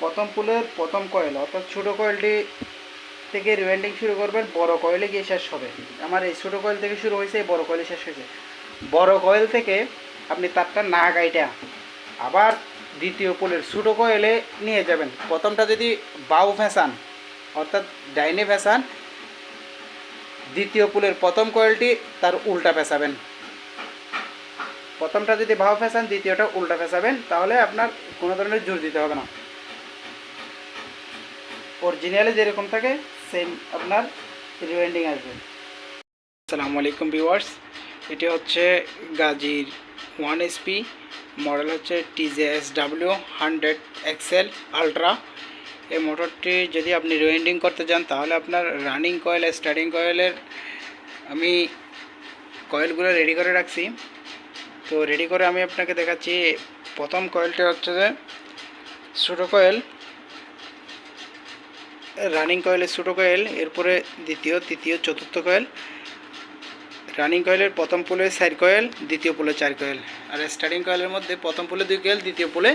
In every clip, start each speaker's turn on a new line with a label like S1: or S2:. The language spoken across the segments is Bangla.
S1: প্রথম পুলের প্রথম কয়েল, অর্থাৎ ছোটো কয়েলটি থেকে রিওয়েন্ডিং শুরু করবেন, বড় কয়েলে গিয়ে শেষ হবে। আমার এই ছোটো কয়েল থেকে শুরু হয়েছে, এই বড় কয়েলে শেষ হয়েছে। বড় কয়েল থেকে আপনি তারটা না গাইটা, আবার দ্বিতীয় পুলের ছোটো কয়েলে নিয়ে যাবেন। প্রথমটা যদি বাউ ফ্যাসান অর্থাৎ ডাইনে ফ্যাসান দ্বিতীয় পুলের প্রথম কয়েলটি তার উল্টা ফেসাবেন। প্রথমটা যদি ভাও ফেসান, দ্বিতীয়টা উল্টা ফেসাবেন, তাহলে আপনার কোনো ধরনের জোর দিতে হবে না। অরিজিনালে যেরকম থাকে সেম আপনার রিওয়েন্ডিং আসবে। আসসালামু আলাইকুম ভিউয়ার্স এটি হচ্ছে গাজির ওয়ান এসপি মডেল হচ্ছে TJS W hundred excel ultra এই মোটরটি যদি আপনি রিওয়েন্ডিং করতে যান তাহলে আপনার রানিং কয়েল স্টার্টিং কয়েলের আমি কয়েলগুলো রেডি করে রাখছি। তো রেডি করে আমি আপনাকে দেখাচ্ছি, প্রথম কয়েলটা হচ্ছে যে ছোটো কয়েল রানিং কয়েলের ছোটো কয়েল এরপরে দ্বিতীয়, তৃতীয়, চতুর্থ কয়েল রানিং কয়েলের প্রথম পুলে চার কয়েল দ্বিতীয় পুলে চার কয়েল আর স্টার্টিং কয়েলের মধ্যে প্রথম পুলে দুই কয়েল দ্বিতীয় পুলে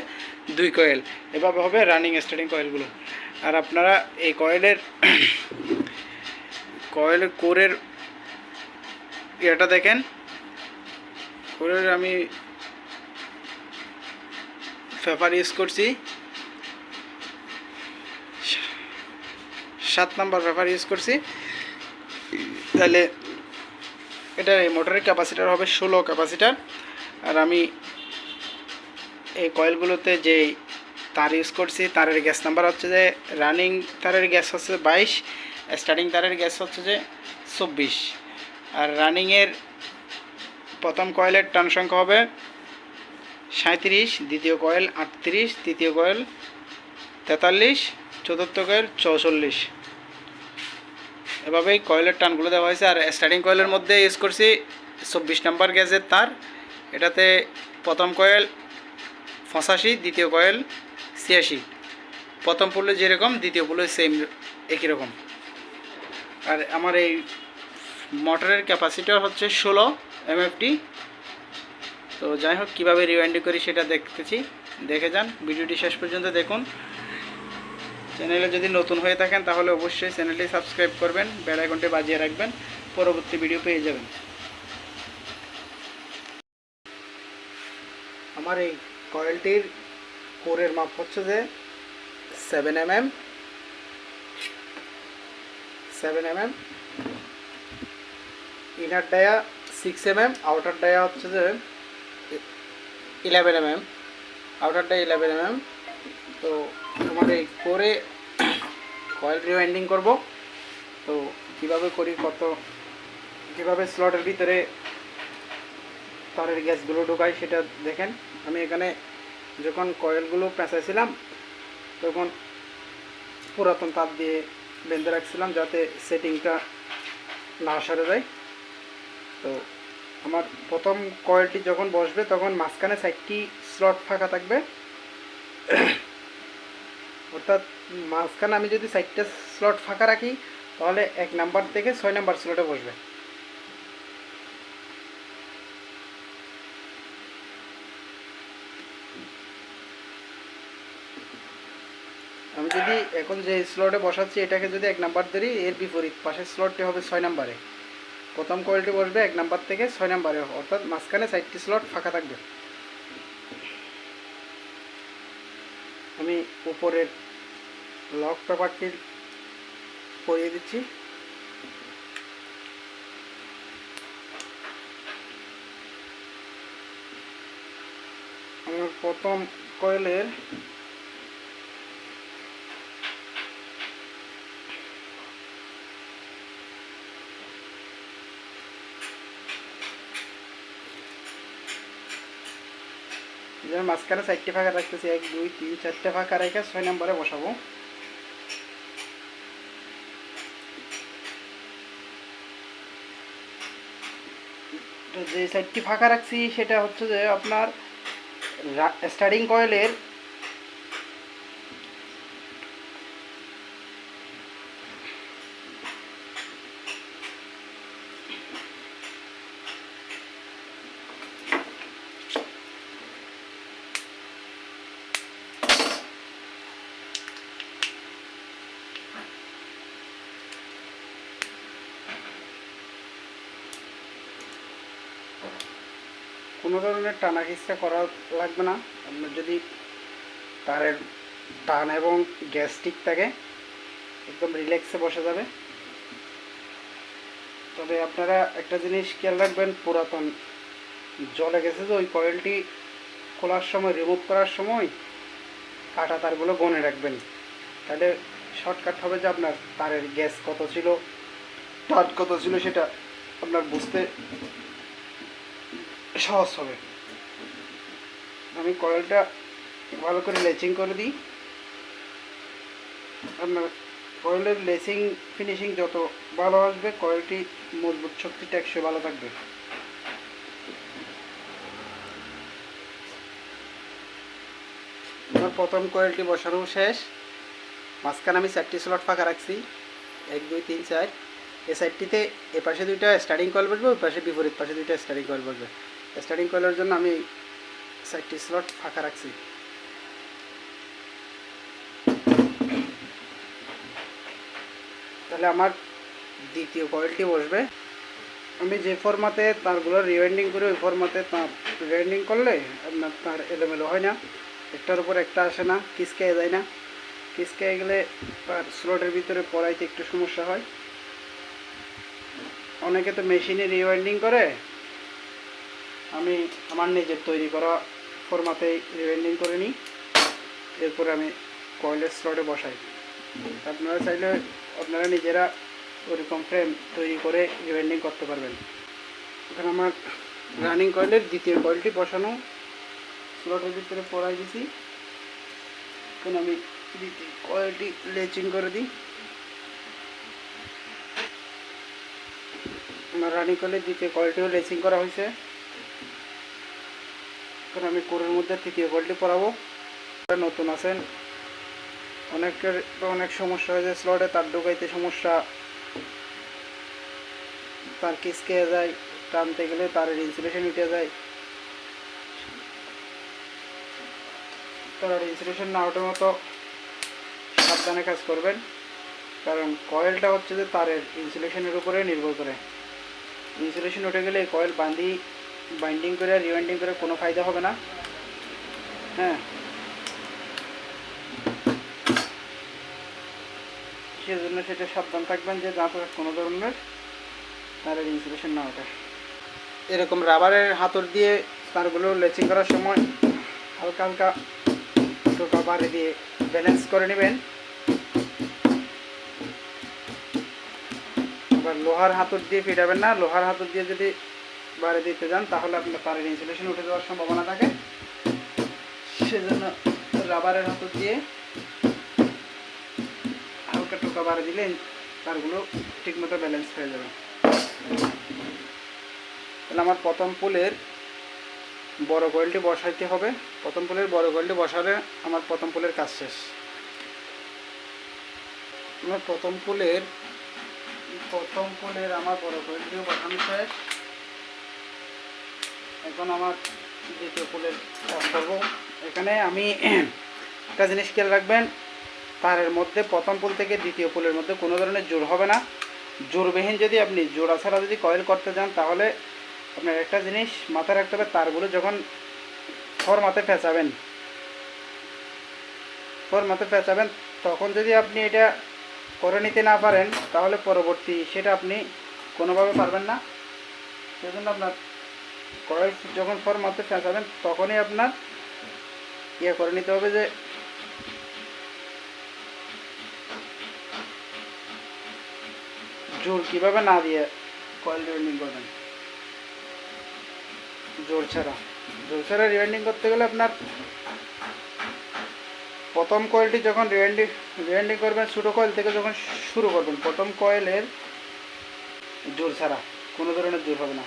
S1: দুই কয়েল এভাবে হবে রানিং স্টার্টিং কয়েলগুলো আর আপনারা এই কয়েলের কয়েলের কোরের ইয়েটা দেখেন। কোরের আমি পেপার ইউজ করছি। সাত নাম্বার পেপার ইউজ করছি। তাহলে এটা এই মোটরের ক্যাপাসিটার হবে ষোলো ক্যাপাসিটার আর আমি এই কয়েলগুলোতে যে তার ইউজ করছি, তারের গ্যাস নাম্বার হচ্ছে যে রানিং তারের গ্যাস হচ্ছে বাইশ স্টার্টিং তারের গ্যাস হচ্ছে যে চব্বিশ। আর রানিংয়ের প্রথম কয়েলের টান সংখ্যা হবে সাঁত্রিশ দ্বিতীয় কয়েল আটত্রিশ, তৃতীয় কয়েল তেতাল্লিশ, চতুর্থ কয়েল চৌচল্লিশ। এভাবেই কয়েলের টানগুলো দেওয়া হয়েছে আর স্টার্টিং কয়েলের মধ্যে ইউজ করছি চব্বিশ নাম্বার গ্যাসের তার। এটাতে প্রথম কয়েল পঁচাশি, দ্বিতীয় কয়েল ছিয়াশি। প্রথম পুলে যেরকম, দ্বিতীয় পুলে সেম একই রকম। আর আমার এই মোটরের ক্যাপাসিটার হচ্ছে ষোলো এমএফটি তো যাই হোক, কীভাবে রিওয়াইন্ডিং করি সেটা দেখতেছি। দেখে যান, ভিডিওটি শেষ পর্যন্ত দেখুন। চ্যানেলে যদি নতুন হয়ে থাকেন, তাহলে অবশ্যই চ্যানেলটি সাবস্ক্রাইব করবেন, বেল আইকনটি বাজিয়ে রাখবেন, পরবর্তী ভিডিও পেয়ে যাবেন। আমার এই কয়েলটির কোরের মাপ হচ্ছে যে seven M M seven M M inner dia six M M outer dia হচ্ছে যে eleven M M outer dia eleven M M তো এই করে কয়েল রিওয়াইন্ডিং করব। তো কীভাবে করি, কত, কীভাবে স্লটের ভিতরে তারের গ্যাসগুলো ঢোকাই সেটা দেখেন। আমি এখানে যখন কয়েলগুলো পেঁচাইছিলাম, তখন পুরাতন তার দিয়ে বেঁধে রাখছিলাম যাতে সেটিংটা না সরে যায়। তো আমার প্রথম কয়েলটি যখন বসবে, তখন মাঝখানে সাইডটি স্লট ফাঁকা থাকবে। অর্থাৎ মাঝখানে আমি যদি সাইডটা স্লট ফাঁকা রাখি, তাহলে এক নাম্বার থেকে ছয় নাম্বার স্লটে বসবে। আমি যদি এখন যে স্লটে বসাচ্ছি, এটাকে যদি এক নাম্বার ধরি, এর বিপরীত পাশের স্লটটি হবে ছয় নাম্বারে প্রথম কোয়ালিটি বসবে এক নাম্বার থেকে ছয় নাম্বারে অর্থাৎ মাঝখানে চারটি স্লট ফাঁকা থাকবে। আমি উপরের লক পেপারটি পরিয়ে দিচ্ছি। আমার প্রথম কয়েলের মাঝখানে চারটে ফাঁকা রাখতেছি, এক, দুই, তিন, চারটে ফাঁকা রেখে ছয় নম্বরে বসাবো। যে সাইডটি ফাঁকা রাখছি সেটা হচ্ছে যে আপনার স্টার্টিং কয়েলের
S2: কোনো ধরনের টানা খিস্তা করা লাগবে না। আপনার যদি তারের টান এবং গ্যাস ঠিক থাকে, একদম রিল্যাক্সে বসে যাবে। তবে আপনারা একটা জিনিস খেয়াল রাখবেন, পুরাতন জলে গেছে যে ওই কয়েলটি খোলার সময় রিমুভ করার সময় কাটা তারগুলো গনে রাখবেন। তাহলে শর্টকাট হবে যে আপনার তারের গ্যাস কত ছিল টাট কত ছিল সেটা আপনার বুঝতে সহজ হবে। আমি কয়েলটা ভালো করে লেচিং করে দিই। আপনার কয়েলের লেসিং, ফিনিশিং যত ভালো আসবে, কয়েলটি মজবুত শক্তি টেকসই ভালো থাকবে। আমার প্রথম কয়েলটি বসানো শেষ। মাঝখানে আমি চারটি স্লট ফাঁকা রাখছি। এক, দুই, তিন, চার। এই সাইডটিতে এ পাশে দুইটা স্টার্টিং কয়েল বসবে ওই পাশে বিপরীত পাশে দুইটা স্টার্টিং কয়েল বসবে। স্টার্টিং কয়েলের জন্য আমি চারটি স্লট ফাঁকা রাখছি। তাহলে আমার দ্বিতীয় কয়েলটি বসবে। আমি যে ফরমাতে তারগুলো রিওয়েন্ডিং করি, ওই ফরমাতে তার রিওয়েন্ডিং করলে আপনার তার এলোমেলো হয় না। একটার উপর একটা আসে না, কিসকে যায় না। কিসকে গেলে তার স্লটের ভিতরে পড়াইতে একটু সমস্যা হয়। অনেকে তো মেশিনে রিওয়েন্ডিং করে আমি আমার নিজের তৈরি করা ফরমাতে রিওয়েন্ডিং করে নিই। এরপরে আমি কয়েলের স্লটে বসাই। আপনারা চাইলে আপনারা নিজেরা ওরকম ফ্রেম তৈরি করে রিওয়েন্ডিং করতে পারবেন। এখন আমার রানিং কয়েলের দ্বিতীয় কয়েলটি বসানো। স্লটের ভিতরে পড়াই দিছি। এখন আমি দ্বিতীয় কয়েলটি লেচিং করে দিই। আমার রানিং কয়েলের দ্বিতীয় কয়েলটিও লেচিং করা হয়েছে। এখন আমি কোরের মধ্যে তৃতীয় কয়েলটি পরাবো। নতুন আছেন। অনেকের অনেক সমস্যা হয়েছে স্লটে তার ঢোকাইতে সমস্যা। তার কিসকে যায়, টানতে গেলে তার ইনসুলেশন উঠে যায়। তার ইনসুলেশন না ওঠার মতো সাবধানে কাজ করবেন। কারণ কয়েলটা হচ্ছে যে তারের ইনসুলেশনের উপরে নির্ভর করে। ইনসুলেশন উঠে গেলে কয়েল বাঁধি বাইন্ডিং করে রিওয়াইন্ডিং করে কোনো ফায়দা হবে না। হ্যাঁ। সেজন্য সেটা সাবধান থাকবেন যে যাতে কোনো ধরনের তারের ইনসুলেশন না ওঠে। এরকম রাবারের হাতর দিয়ে তারগুলো লেচিং করার সময় হালকা হালকা টোকা বাড়ি দিয়ে ব্যালেন্স করে নেবেন। আবার লোহার হাতর দিয়ে ফিটাবেন না। লোহার হাতর দিয়ে যদি বাড়ি দিতে যান, তাহলে আপনার তারের ইনসুলেশন উঠে যাওয়ার সম্ভাবনা থাকে। সেজন্য রাবারের হাতর দিয়ে হালকা টোকা বাড়ি দিলে তারগুলো ঠিকমতো ব্যালেন্স হয়ে যাবে। তাহলে আমার প্রথম পুলের বড় কয়েলটি বসাইতে হবে। প্রথম পুলের বড় কয়েলটি বসালে আমার প্রথম পুলের কাজ শেষ। আমার প্রথম পুলের প্রথম পুলের আমার বড় কয়েলটিও বসানো শেষ। এখন আমার দ্বিতীয় ফুলের কাজ করব। এখানে আমি একটা জিনিস খেয়াল রাখবেন, তারের মধ্যে প্রথম পুল থেকে দ্বিতীয় পুলের মধ্যে কোনো ধরনের জোর হবে না। জোরবিহীন যদি আপনি জোড়া ছাড়া যদি কয়েল করতে যান, তাহলে আপনার একটা জিনিস মাথায় রাখতে হবে, তারগুলো যখন ফর মাথে পেঁচাবেন ফর মাথে পেঁচাবেন, তখন যদি আপনি এটা করে নিতে না পারেন, তাহলে পরবর্তী সেটা আপনি কোনোভাবে পারবেন না। সেজন্য আপনার কয়েল যখন ফর মাথে পেঁচাবেন তখনই আপনার ইয়ে করে নিতে হবে যে জোর কীভাবে না দিয়ে কয়েল রিওয়াইন্ডিং করবেন? জোর ছাড়া। জোর ছাড়া রিওয়াইন্ডিং করতে গেলে আপনার প্রথম কয়েলটি যখন রিওয়াইন্ডিং রিওয়াইন্ডিং করবেন, ছোটো কয়েল থেকে যখন শুরু করবেন, প্রথম কয়েলের জোর ছাড়া, কোনো ধরনের জোর হবে না।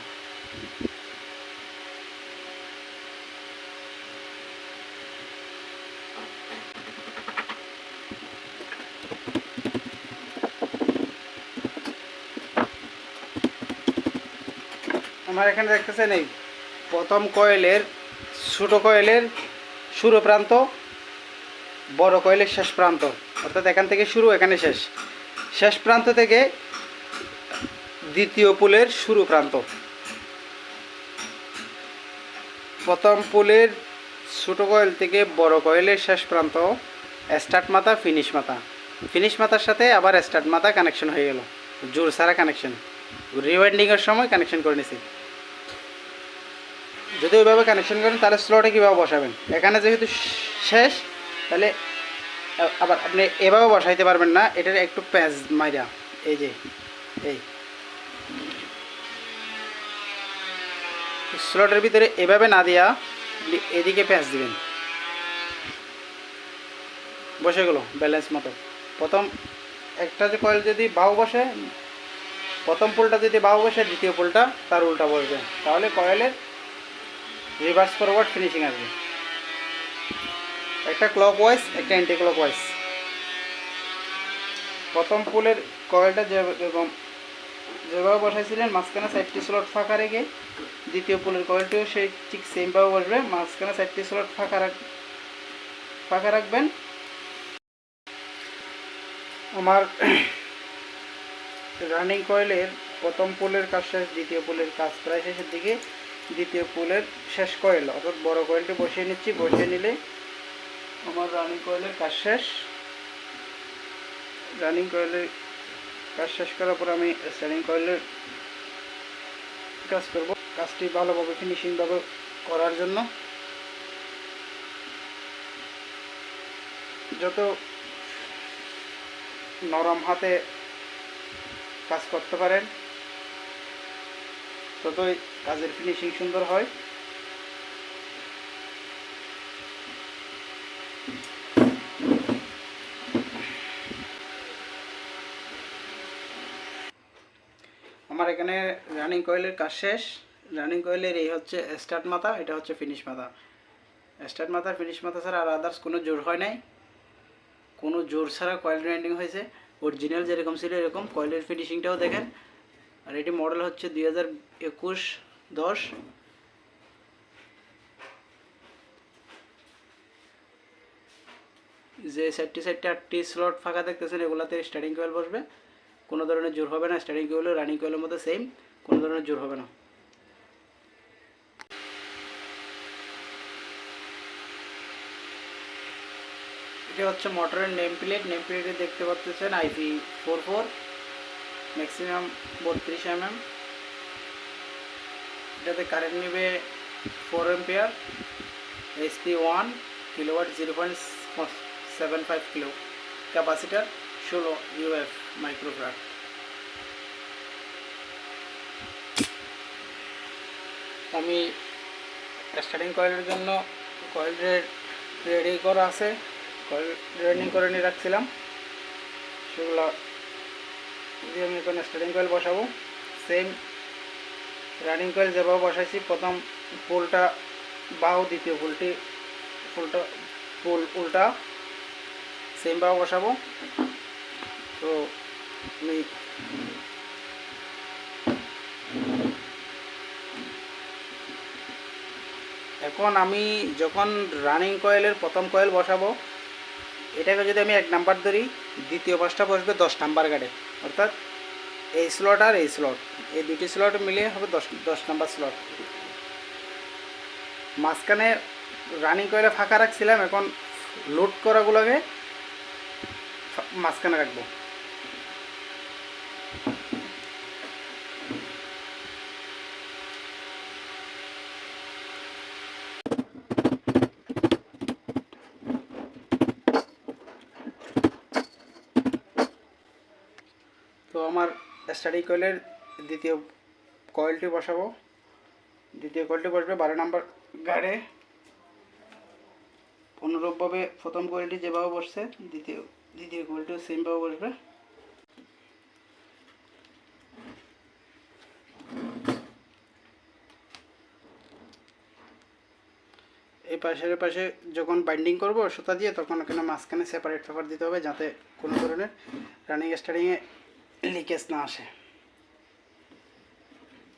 S2: আমার এখানে দেখতেছেন এই প্রথম কয়েলের, ছোটো কয়েলের শুরু প্রান্ত, বড় কয়েলের শেষ প্রান্ত। অর্থাৎ এখান থেকে শুরু, এখানে শেষ। শেষ প্রান্ত থেকে দ্বিতীয় পুলের শুরু প্রান্ত।
S1: প্রথম পুলের ছোটো কয়েল থেকে বড় কয়েলের শেষ প্রান্ত, স্টার্ট মাথা, ফিনিশ মাথা। ফিনিশ মাথার সাথে আবার স্টার্ট মাথা কানেকশন হয়ে গেল। জোর সারা কানেকশন। রিওয়াইন্ডিংয়ের সময় কানেকশন করে নিছি। যদি ওইভাবে কানেকশন করেন, তাহলে স্লোটে কীভাবে বসাবেন? এখানে যেহেতু শেষ, তাহলে আবার আপনি এভাবে বসাইতে পারবেন না, এটার একটু প্যাঁচ মাইরা, এই যে, এই। স্লটের ভিতরে এভাবে না আপনি এদিকে প্যাঁচ দিবেন। বসে গেল ব্যালেন্স মতো। প্রথম একটা যে কয়েল যদি বাহু বসে, প্রথম পুলটা যদি বাহু বসে, দ্বিতীয় পুলটা তার উল্টা বসবে। তাহলে কয়েলের রিভার্স ফরওয়ার্ড ফিনিশিং আসবে একটা ক্লক ওয়াইজ একটা অ্যান্টি ক্লক ওয়াইজ প্রথম পুলের কয়েলটা যেরকম যেভাবে বসাইছিলেন, মাঝখানে সাইডটি স্লট ফাঁকা রেখে দ্বিতীয় পুলের কয়েলটিও সেই ঠিক সেমভাবে বসবে। মাঝখানে সাইডটি স্লট ফাঁকা রাখ ফাঁকা রাখবেন। আমার রানিং কয়েলের প্রথম পুলের কাজ শেষ, দ্বিতীয় পুলের কাজ প্রায় শেষের দিকে দ্বিতীয় পুলের শেষ কয়েল, অর্থাৎ বড় কয়েলটি বসিয়ে নিচ্ছি। বসিয়ে নিলে আমার রানিং কয়েলের কাজ শেষ। রানিং কয়েলের কাজ শেষ করার পর আমি স্টারিং কয়েলের কাজ করব। কাজটি ভালোভাবে ফিনিশিংভাবে করার জন্য। যত নরম হাতে কাজ করতে পারেন ততই কাজের ফিনিশিং সুন্দর হয়। আমার এখানে রানিং কয়েলের কাজ শেষ। রানিং কয়েলের এই হচ্ছে স্টার্ট মাথা, এটা হচ্ছে ফিনিশ মাথা। স্টার্ট মাথা ফিনিশ মাথা ছাড়া আর আদার্স কোনো জোর হয় নাই। কোনো জোর ছাড়া কয়েল গ্রাইন্ডিং হয়েছে। অরিজিনাল যেরকম ছিল এরকম কয়েলের ফিনিশিংটাও দেখেন। আর এটি মডেল হচ্ছে দুই হাজার একুশ দশ। যে সাইডটি সাইডটি আটটি স্লট ফাঁকা দেখতেছেন, এগুলাতে স্টার্টিং কয়েল বসবে। কোনো ধরনের জোর হবে না স্টার্টিং কয়েল রানিং কয়েলের মধ্যে সেম কোনো ধরনের জোর হবে না। এটা হচ্ছে মোটরের নেম প্লেট নেম প্লেটে দেখতে পাচ্ছেন আইপি ফোর ফোর ম্যাক্সিমাম বত্রিশ এম এম এটাতে কারেন্ট নেবে four ampere SP one kilowatt zero point seven five kilo capacitor ষোলো ইউএফ মাইক্রোফ্রাট আমি স্টার্টিং কয়েলের জন্য কয়েল রেডি করা আছে কয়েল রেডি করে নিয়ে রাখছিলাম। সেগুলো দিয়ে আমি এখন স্টার্টিং কয়েল বসাবো সেম রানিং কয়েল যেভাবে বসাইছি, প্রথম পুলটা বাহু, দ্বিতীয় পুলটি ফুলটা ফুল উল্টা সেমভাবে বসাবো। তো আমি এখন আমি যখন রানিং কয়েলের প্রথম কয়েল বসাবো, এটাকে যদি আমি এক নাম্বার ধরি, দ্বিতীয় পাশটা বসবে দশ নাম্বার গাড়ে অর্থাৎ এই স্লট আর এই স্লট এই দুটি স্লট মিলিয়ে হবে দশ দশ নাম্বার স্লট মাঝখানে রানিং কয়েলে ফাঁকা রাখছিলাম, এখন লোড করাগুলোকে মাঝখানে রাখব তো আমার স্টাডি কয়েলের দ্বিতীয় কয়েলটি বসাবো। দ্বিতীয় কয়েলটি বসবে বারো নাম্বার গাড়ে। অনুরূপভাবে প্রথম কয়েলটি যেভাবে বসছে, দ্বিতীয় দ্বিতীয় কয়েলটিও সেমভাবে বসবে। এই পাশের পাশে যখন বাইন্ডিং করব, সুতা দিয়ে, তখন ওখানে মাঝখানে সেপারেট পেপার দিতে হবে যাতে কোনো ধরনের রানিং স্টার্টিংয়ে লিকেজ না আসে।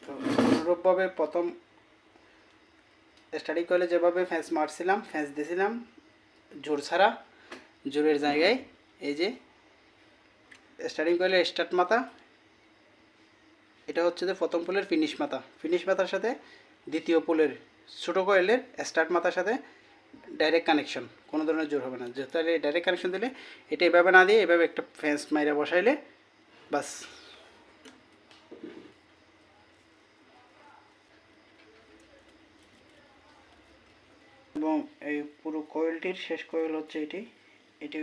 S1: তো অনুরূপভাবে প্রথম স্টাডি কলে যেভাবে ফ্যাঁস মারছিলাম ফ্যাঁস দিয়েছিলাম জোর ছাড়া, জোরের জায়গায়, এই যে স্টার্টিং কয়েলে স্টার্ট মাথা, এটা হচ্ছে যে প্রথম পোলের ফিনিশ মাথা। ফিনিশ মাথার সাথে দ্বিতীয় পোলের ছোটো কয়েলের স্টার্ট মাথার সাথে ডাইরেক্ট কানেকশন কোনো ধরনের জোর হবে না। তাহলে ডাইরেক্ট কানেকশন দিলে এটা এভাবে না দিয়ে এভাবে একটা ফেন্স মাইরা বসাইলে বাস। এবং এই পুরো কয়েলটির শেষ কয়েল হচ্ছে এটি। এটি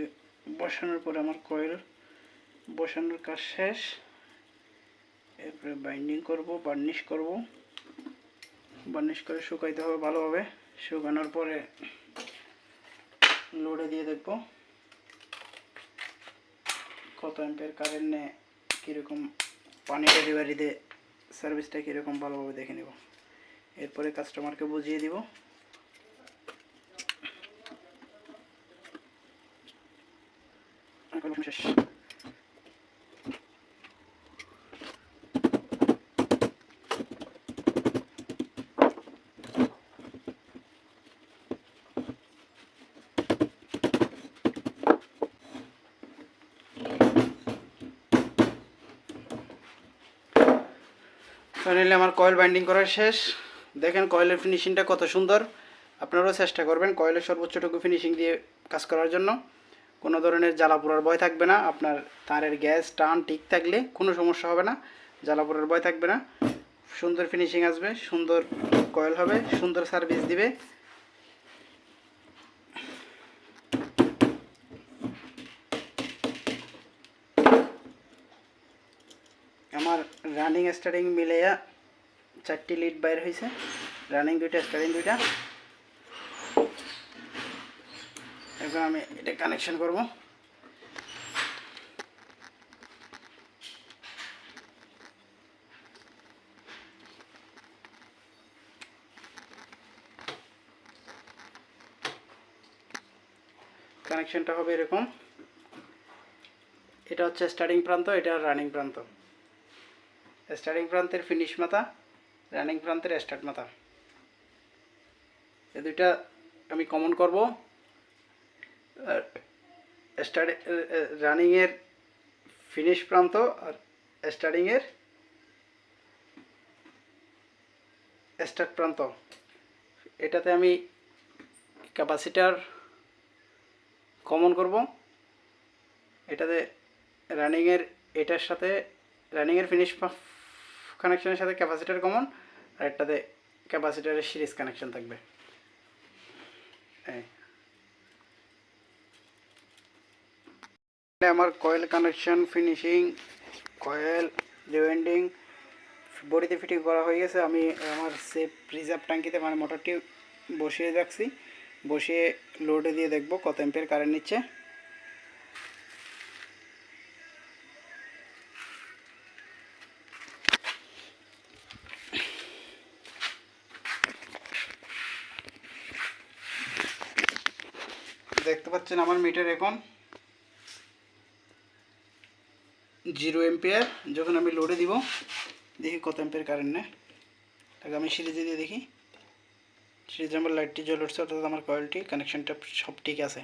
S1: বসানোর পরে আমার কয়েল বসানোর কাজ শেষ। এরপরে বাইন্ডিং করব, বার্নিশ করব। বার্নিশ করে শুকাইতে হবে ভালোভাবে। শুকানোর পরে লোডে দিয়ে দেখব। কত অ্যাম্পের কারেন্ট নেয়। কীরকম পানি ডেলিভারিতে সার্ভিসটা কীরকম ভালোভাবে দেখে নেব। এরপরে কাস্টমারকে বুঝিয়ে দিব। শেষ। ফাইনালি আমার কয়েল বাইন্ডিং করা শেষ। দেখেন কয়েলের ফিনিশিংটা কত সুন্দর। আপনারাও চেষ্টা করবেন কয়েলের সর্বোচ্চটুকু ফিনিশিং দিয়ে কাজ করার জন্য। কোনো ধরনের জ্বালা পোড়ার ভয় থাকবে না। আপনার তারের গ্যাস, টান ঠিক থাকলে কোনো সমস্যা হবে না। জ্বালা পোড়ার ভয় থাকবে না। সুন্দর ফিনিশিং আসবে, সুন্দর কয়েল হবে, সুন্দর সার্ভিস দিবে। আমার রানিং স্টার্টিং মিলেয়া চারটি লিড বাইর হয়েছে রানিং দুইটা স্টার্টিং দুইটা। এখন আমি এটা কানেকশন করব। কানেকশনটা হবে এরকম। এটা হচ্ছে স্টার্টিং প্রান্ত, এটা রানিং প্রান্ত। স্টার্টিং প্রান্তের ফিনিশ মাথা রানিং প্রান্তের স্টার্ট মাথা। এ দুইটা আমি কমন করব। স্টার্ট রানিংয়ের ফিনিশ প্রান্ত আর স্টার্টিংয়ের স্টার্ট প্রান্ত। এটাতে আমি ক্যাপাসিটার কমন করব। এটাতে রানিংয়ের এটার সাথে রানিংয়ের ফিনিশ কানেকশনের সাথে ক্যাপাসিটার কমন আর একটাতে ক্যাপাসিটারের সিরিজ কানেকশন থাকবে। আমার coil connection finishing coil rewinding বডিতে ফিটিং করা হয়ে গেছে। আমি আমার সেফ রিজার্ভ ট্যাঙ্কিতে মানে মোটরটি বসিয়ে রাখছি। বসিয়ে লোডে দিয়ে দেখব কত এম্পের কারেন্ট নিচ্ছে। মিটার এখন জিরো এম্পেয়ার যখন আমি লোডে দিব, দেখি কত এম্পিয়ার কারেন্ট নেয়। তাকে আমি সিরিজে দিয়ে দেখি। সিরিজে আমার লাইটটি জ্বলে উঠছে, অর্থাৎ আমার কয়েলটি কানেকশনটা সব ঠিক আছে।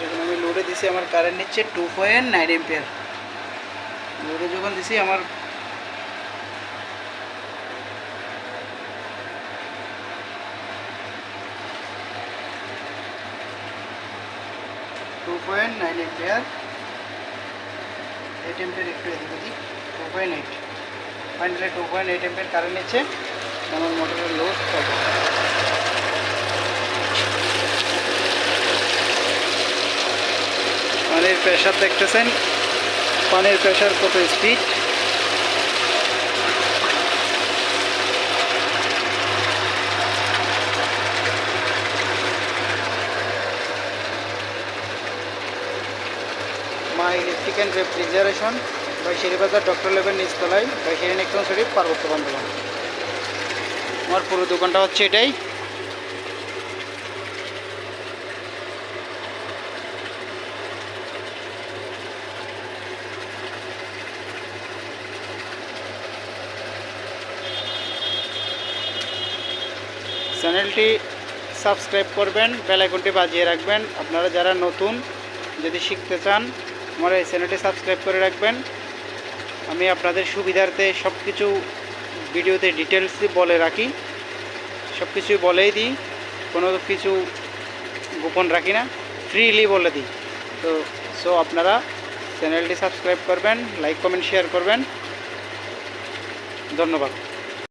S1: যখন আমি লোডে দিছি, আমার কারেন্ট নিচ্ছে টু পয়েন্ট নাইন এম্পিয়ার লোডে যখন দিছি, আমার পয়েন্ট নাইন এম্পিয়ার এই টেম্পের একটু এদিক ওদিক। Two point eight finally two point eight ampere current নিচ্ছে? আমার মোটরের লোড চলবে পানির প্রেশার দেখতেছেন? পানির প্রেশার কত স্পিড অ্যান্ড রেফ্রিজারেশন বাইশেরি বাজার, ডক্টর লেবের নিচতলায় বাইশেরি নেক্টন শরীফ, পার্বত্য বান্ধবন আমার পুরো দোকানটা হচ্ছে এটাই। চ্যানেলটি সাবস্ক্রাইব করবেন, বেল আইকনটি বাজিয়ে রাখবেন। আপনারা যারা নতুন, যদি শিখতে চান আমার এই চ্যানেলটি সাবস্ক্রাইব করে রাখবেন। আমি আপনাদের সুবিধার্থে সব কিছু ভিডিওতে ডিটেলস বলে রাখি। সব কিছু বলেই দিই, কোনো কিছু গোপন রাখি না ফ্রিলি বলে দিই। তো সো আপনারা চ্যানেলটি সাবস্ক্রাইব করবেন লাইক কমেন্ট শেয়ার করবেন। ধন্যবাদ।